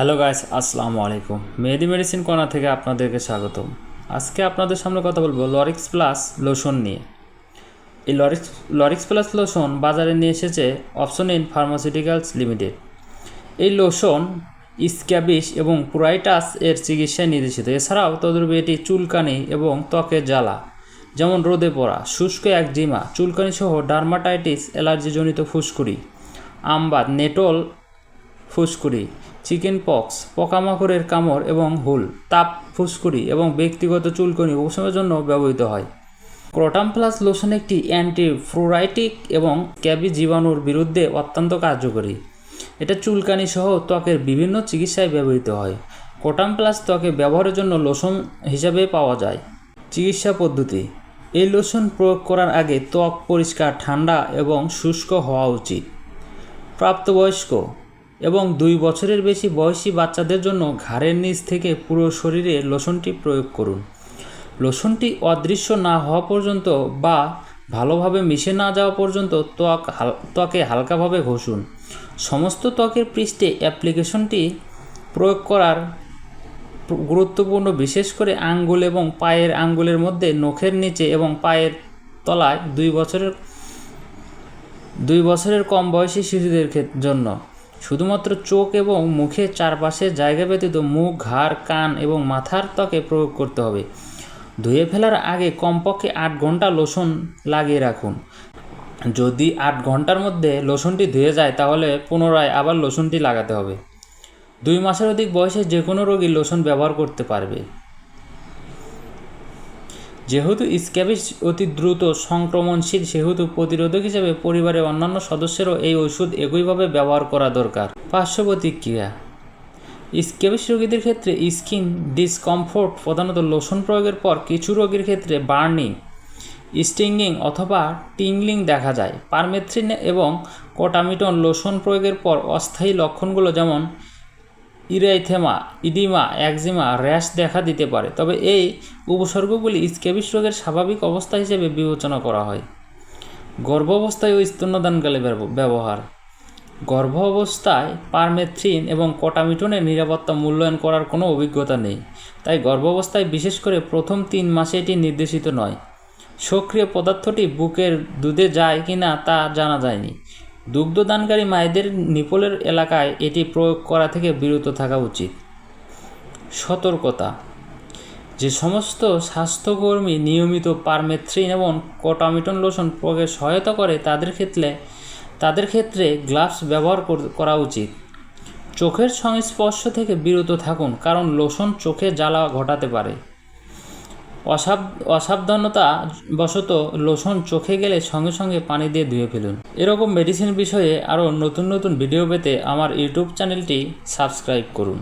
Hello guys, আসসালামু আলাইকুম। মেহেদি medicine corner থেকে আপনাদেরকে স্বাগতম। আজকে আপনাদের সামনে কথা বলব লরিক্স প্লাস লোশন নিয়ে। এই লরিক্স লরিক্স প্লাস লোশন বাজারে নিয়ে এসেছে অপশন ইন ফার্মাসিউটিক্যালস লিমিটেড। এই লোশন স্ক্যাবিস এবং পুরাইটাস এর চিকিৎসায় নির্দেশিত। এছাড়াও তদরূপে এটি চুলকানি এবং ত্বকের জ্বালা, যেমন রোদে পড়া, শুষ্ক একজিমা চুলকানি সহ ডার্মাটাইটিস, অ্যালার্জিজনিত ফুসকুড়ি, আমবাদ, নেটল ফুসকুড়ি, চিকেন পক্স, পোকামাকড়ের কামড় এবং হুল, তাপ ফুসকুড়ি এবং ব্যক্তিগত চুলকনি উপশমের জন্য ব্যবহৃত হয়। ক্রোটাম প্লাস লোশন একটি অ্যান্টি ফ্লোরাইটিক এবং ক্যাবি জীবাণুর বিরুদ্ধে অত্যন্ত কার্যকরী। এটা চুলকানি সহ ত্বকের বিভিন্ন চিকিৎসায় ব্যবহৃত হয়। ক্রোটাম প্লাস ত্বকে ব্যবহারের জন্য লোশন হিসাবে পাওয়া যায়। চিকিৎসা পদ্ধতি। এই লোশন প্রয়োগ করার আগে ত্বক পরিষ্কার, ঠান্ডা এবং শুষ্ক হওয়া উচিত। প্রাপ্তবয়স্ক। এবং দুই বছরের বেশি বয়সী বাচ্চাদের জন্য ঘাড়ের নিচ থেকে পুরো শরীরে লোশনটি প্রয়োগ করুন। লোশনটি অদৃশ্য না হওয়া পর্যন্ত বা ভালোভাবে মিশে না যাওয়া পর্যন্ত ত্বক ত্বকে হালকাভাবে ঘষুন। সমস্ত ত্বকের পৃষ্ঠে অ্যাপ্লিকেশনটি প্রয়োগ করার গুরুত্বপূর্ণ বিশেষ করে আঙ্গুল এবং পায়ের আঙ্গুলের মধ্যে নখের নিচে এবং পায়ের তলায় দুই বছরের দুই বছরের কম বয়সী শিশুদের জন্য। শুধুমাত্র চোখ এবং মুখের চারপাশের জায়গা ব্যতীত মুখ, ঘাড়, কান এবং মাথার ত্বকে প্রয়োগ করতে হবে। ধুয়ে ফেলার আগে কমপক্ষে আট ঘণ্টা লোশন লাগিয়ে রাখুন। যদি আট ঘণ্টার মধ্যে লোশনটি ধুয়ে যায়, তাহলে পুনরায় আবার লোশনটি লাগাতে হবে। দুই মাসের অধিক বয়সে যে কোনো রোগী লোশন ব্যবহার করতে পারবে। যেহেতু স্ক্যাবিস অতি দ্রুত সংক্রমণশীল, সেহেতু প্রতিরোধক হিসেবে পরিবারের অন্যান্য সদস্যেরও এই ওষুধ একইভাবে ব্যবহার করা দরকার। পার্শ্ব প্রতিক্রিয়া স্ক্যাবিস রোগীদের ক্ষেত্রে স্কিন ডিসকমফোর্ট, প্রধানত লোশন প্রয়োগের পর কিছু রোগীর ক্ষেত্রে বার্নিং স্টিঙ্গিং অথবা টিংলিং দেখা যায়। পারমেথ্রিন এবং কোটামিটন লোশন প্রয়োগের পর অস্থায়ী লক্ষণগুলো যেমন ইরাইথেমা, ইডিমা, একজিমা, র্যাশ দেখা দিতে পারে। তবে এই উপসর্গগুলি স্ক্যাবিস রোগের স্বাভাবিক অবস্থা হিসেবে বিবেচনা করা হয়। গর্ভাবস্থায় ও স্তন্যদানকালে ব্যবহার। গর্ভ অবস্থায় পারমেথ্রিন এবং কোটামিটনের নিরাপত্তা মূল্যায়ন করার কোনো অভিজ্ঞতা নেই। তাই গর্ভাবস্থায় বিশেষ করে প্রথম তিন মাসে এটি নির্দেশিত নয়। সক্রিয় পদার্থটি বুকের দুধে যায় কি না তা জানা যায়নি। দুগ্ধদানকারী মায়েদের নিপলের এলাকায় এটি প্রয়োগ করা থেকে বিরত থাকা উচিত। সতর্কতা। যে সমস্ত স্বাস্থ্যকর্মী নিয়মিত পারমেথ্রিন এবং কোটামিটন লোশন প্রয়োগে সহায়তা করে, তাদের ক্ষেত্রে তাদের ক্ষেত্রে গ্লাভস ব্যবহার কর- উচিত। চোখের সংস্পর্শ থেকে বিরত থাকুন, কারণ লোশন চোখে জ্বালা ঘটাতে পারে। অসাব, অসাবধানতা বশত লোশন চোখে গেলে সঙ্গে সঙ্গে পানি দিয়ে ধুয়ে ফেলুন। এরকম মেডিসিন বিষয়ে আরও নতুন নতুন ভিডিও পেতে আমার ইউটিউব চ্যানেলটি সাবস্ক্রাইব করুন।